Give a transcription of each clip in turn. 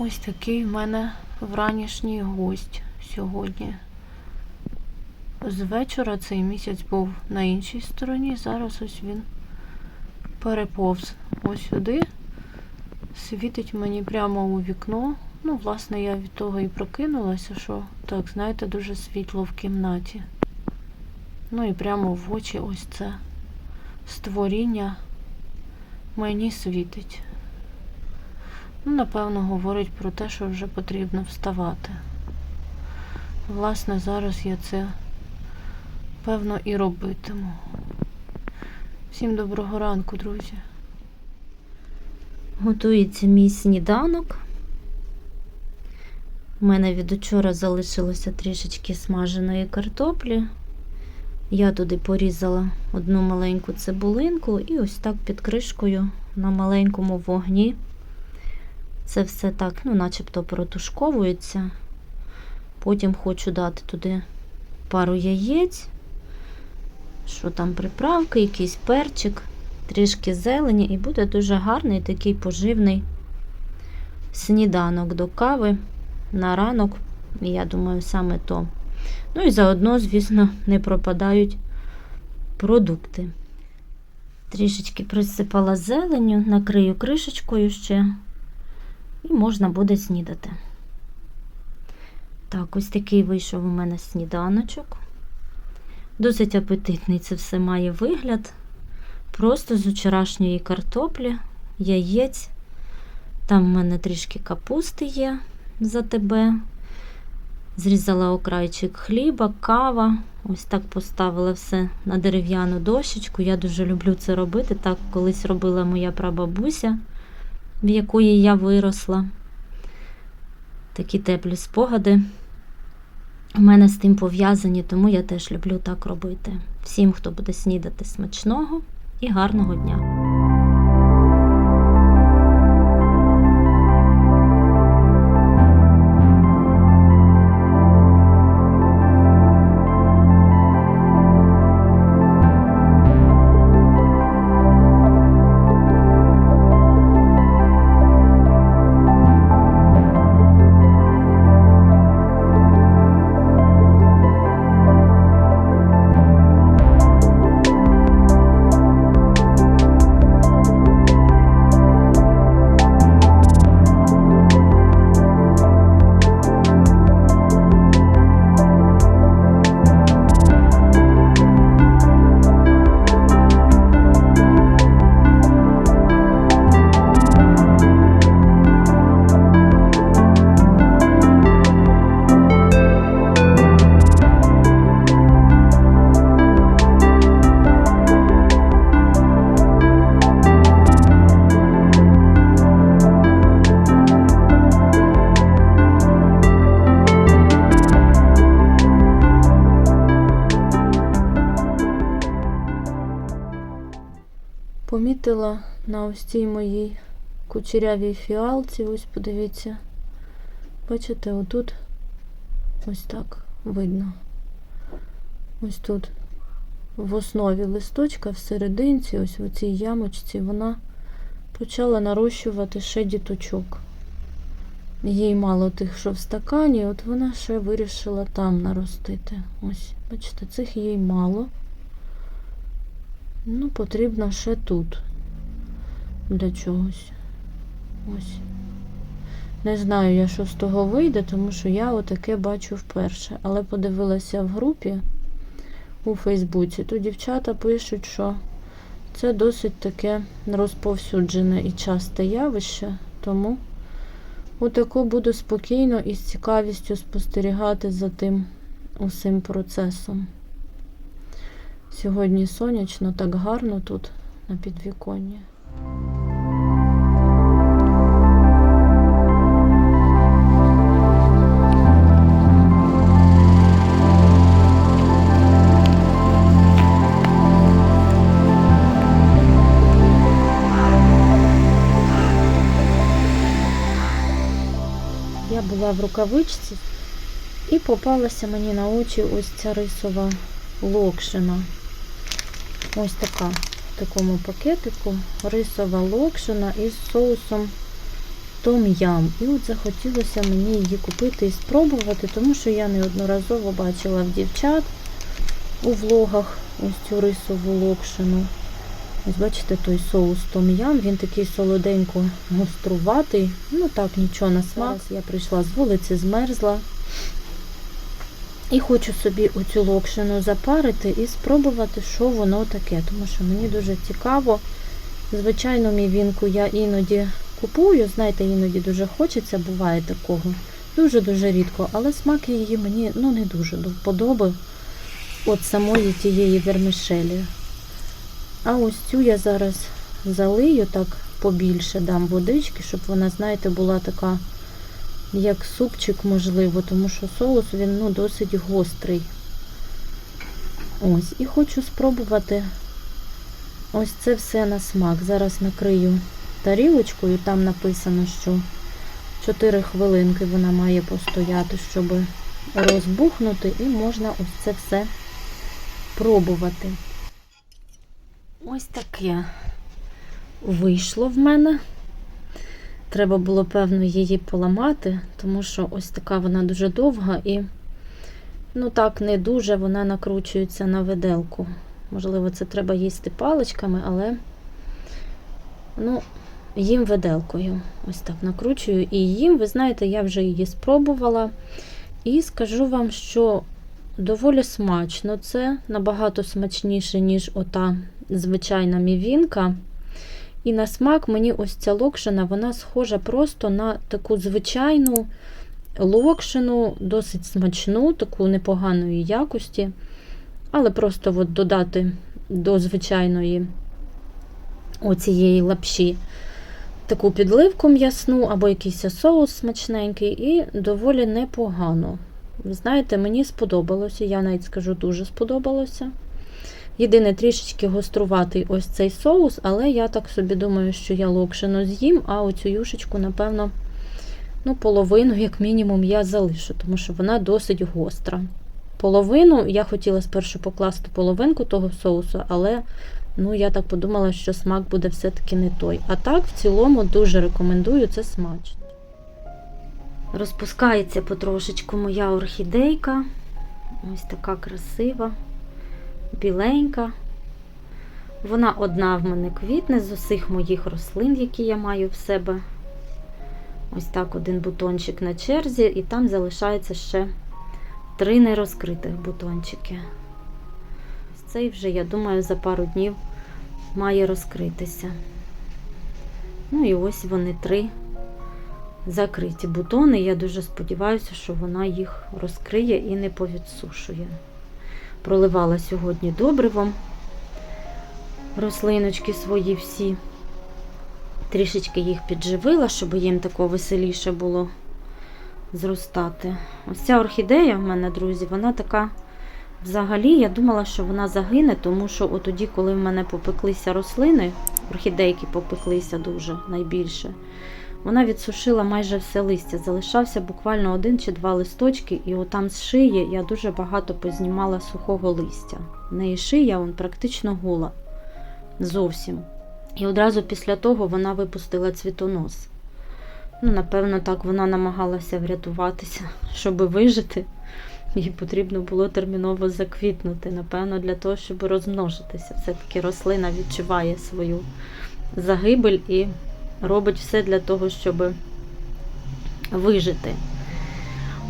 Ось такий в мене вранішній гость сьогодні. З вечора цей місяць був на іншій стороні, зараз ось він переповз ось сюди, світить мені прямо у вікно. Ну, власне, я від того і прокинулася, що так, знаєте, дуже світло в кімнаті. Ну і прямо в очі ось це створіння мені світить. Ну, напевно, говорить про те, що вже потрібно вставати. Власне, зараз я це певно і робитиму. Всім доброго ранку, друзі. Готується мій сніданок. У мене від учора залишилося трішечки смаженої картоплі. Я туди порізала одну маленьку цибулинку і ось так під кришкою на маленькому вогні. Це все так, ну, начебто протушковується. Потім хочу дати туди пару яєць, що там приправки, якийсь перчик, трішки зелені, і буде дуже гарний такий поживний сніданок до кави на ранок. Я думаю, саме то. Ну і заодно, звісно, не пропадають продукти. Трішечки присипала зеленю, накрию кришечкою ще, і можна буде снідати. Так, ось такий вийшов у мене сніданочок. Досить апетитний це все має вигляд. Просто з вчорашньої картоплі, яєць. Там в мене трішки капусти є за тебе. Зрізала окрайчик хліба, кава. Ось так поставила все на дерев'яну дощечку. Я дуже люблю це робити. Так колись робила моя прабабуся, в якої я виросла. Такі теплі спогади у мене з тим пов'язані, тому я теж люблю так робити. Всім, хто буде снідати смачного і гарного дня! Помітила на ось цій моїй кучерявій фіалці, ось подивіться. Бачите, отут ось так видно. Ось тут в основі листочка, в ось в цій ямочці, вона почала нарощувати ще діточок. Їй мало тих, що в стакані, от вона ще вирішила там наростити. Ось, бачите, цих їй мало. Ну, потрібно ще тут для чогось. Ось. Не знаю я, що з того вийде, тому що я отаке бачу вперше. Але подивилася в групі у Фейсбуці, то дівчата пишуть, що це досить таке розповсюджене і часте явище, тому отако буду спокійно і з цікавістю спостерігати за тим усім процесом. Сьогодні сонячно, так гарно тут на підвіконні. Я була в рукавичці і попалася мені на очі ось ця рисова локшина. Ось така в такому пакетику рисова локшина із соусом том-ям. І от захотілося мені її купити і спробувати, тому що я неодноразово бачила в дівчат у влогах ось цю рисову локшину. Ось бачите, той соус том-ям, він такий солоденько гоструватий. Ну так, нічого на смак. Зараз я прийшла з вулиці, змерзла. І хочу собі оцю локшину запарити і спробувати, що воно таке. Тому що мені дуже цікаво. Звичайно, мівінку я іноді купую, знаєте, іноді дуже хочеться, буває такого. Дуже-дуже рідко, але смак її мені ну, не дуже до от самої тієї вермішелі. А ось цю я зараз залию так побільше, дам водички, щоб вона, знаєте, була така, як супчик, можливо, тому що соус він ну, досить гострий. Ось, і хочу спробувати ось це все на смак. Зараз накрию тарілочкою, там написано, що 4 хвилинки вона має постояти, щоб розбухнути, і можна ось це все пробувати. Ось таке вийшло в мене. Треба було, певно, її поламати, тому що ось така вона дуже довга і, ну так, не дуже вона накручується на виделку. Можливо, це треба їсти паличками, але ну, їм виделкою. Ось так накручую. І їм, ви знаєте, я вже її спробувала. І скажу вам, що доволі смачно. Це набагато смачніше, ніж ота звичайна мівінка. І на смак мені ось ця локшина, вона схожа просто на таку звичайну локшину, досить смачну, таку непоганої якості. Але просто от додати до звичайної оцієї лапші таку підливку м'ясну або якийсь соус смачненький, і доволі непогано. Знаєте, мені сподобалося, я навіть скажу, дуже сподобалося. Єдине, трішечки гоструватий ось цей соус, але я так собі думаю, що я локшину з'їм, а оцю юшечку, напевно, ну, половину, як мінімум, я залишу, тому що вона досить гостра. Половину я хотіла спершу покласти половинку того соусу, але ну, я так подумала, що смак буде все-таки не той. А так, в цілому, дуже рекомендую, це смачно. Розпускається потрошечку моя орхідейка. Ось така красива, біленька. Вона одна в мене квітне з усіх моїх рослин, які я маю в себе. Ось так один бутончик на черзі, і там залишається ще три нерозкритих бутончики. Цей вже, я думаю, за пару днів має розкритися. Ну і ось вони три закриті бутони. Я дуже сподіваюся, що вона їх розкриє і не повідсушує. Проливала сьогодні добривом рослиночки свої всі. Трішечки їх підживила, щоб їм тако веселіше було зростати. Ось ця орхідея в мене, друзі, вона така. Взагалі, я думала, що вона загине, тому що от тоді, коли в мене попеклися рослини, орхідейки попеклися дуже найбільше, вона відсушила майже все листя. Залишався буквально один чи два листочки, і отам з шиї я дуже багато познімала сухого листя. В неї шия вон, практично гола. Зовсім. І одразу після того вона випустила цвітонос. Ну, напевно, так вона намагалася врятуватися, щоб вижити. Їй потрібно було терміново заквітнути, напевно, для того, щоб розмножитися. Все-таки рослина відчуває свою загибель і робить все для того, щоб вижити.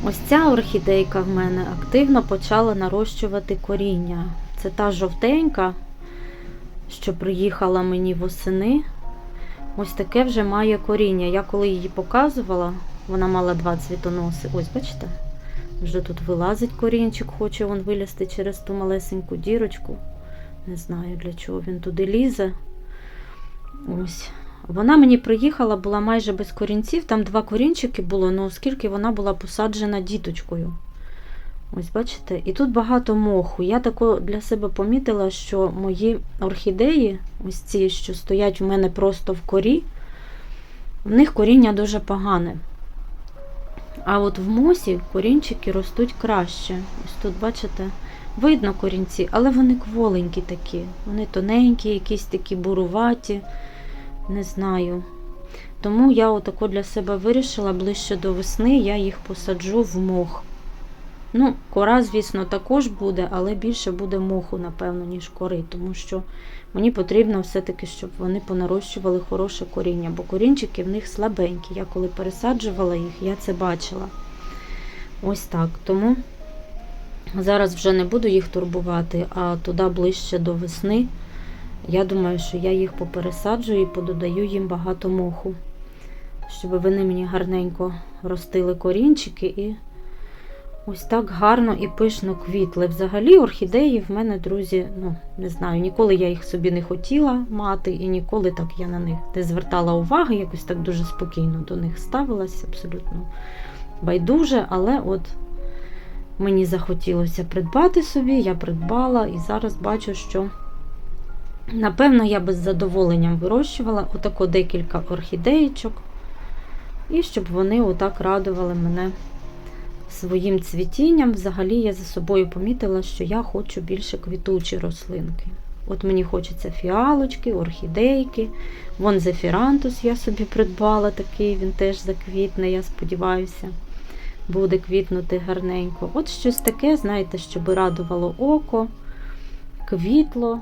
Ось ця орхідейка в мене активно почала нарощувати коріння. Це та жовтенька, що приїхала мені восени. Ось таке вже має коріння. Я коли її показувала, вона мала два цвітоноси. Ось, бачите? Вже тут вилазить корінчик, хоче він вилізти через ту малесеньку дірочку. Не знаю, для чого він туди лізе. Ось. Вона мені приїхала, була майже без корінців. Там два корінчики було, але оскільки вона була посаджена діточкою. Ось, бачите, і тут багато моху. Я тако для себе помітила, що мої орхідеї, ось ці, що стоять у мене просто в корі, в них коріння дуже погане. А от в мосі корінчики ростуть краще. Ось тут, бачите, видно корінці, але вони кволенькі такі. Вони тоненькі, якісь такі буруваті. Не знаю. Тому я отако для себе вирішила ближче до весни, я їх посаджу в мох. Ну, кора, звісно, також буде, але більше буде моху, напевно, ніж кори, тому що мені потрібно все-таки, щоб вони понарощували хороше коріння, бо корінчики в них слабенькі. Я коли пересаджувала їх, я це бачила. Ось так. Тому зараз вже не буду їх турбувати, а туди ближче до весни. Я думаю, що я їх попересаджую і пододаю їм багато моху, щоб вони мені гарненько ростили корінчики і ось так гарно і пишно квітли. Взагалі, орхідеї в мене, друзі, ну не знаю, ніколи я їх собі не хотіла мати, і ніколи так я на них не звертала уваги, якось так дуже спокійно до них ставилася, абсолютно байдуже, але от мені захотілося придбати собі, я придбала і зараз бачу, що. Напевно, я би з задоволенням вирощувала отако декілька орхідеєчок, і щоб вони отак радували мене своїм цвітінням. Взагалі я за собою помітила, що я хочу більше квітучі рослинки. От мені хочеться фіалочки, орхідейки. Вон зефірантус я собі придбала такий, він теж заквітне, я сподіваюся, буде квітнути гарненько. От щось таке, знаєте, щоб радувало око, квітло.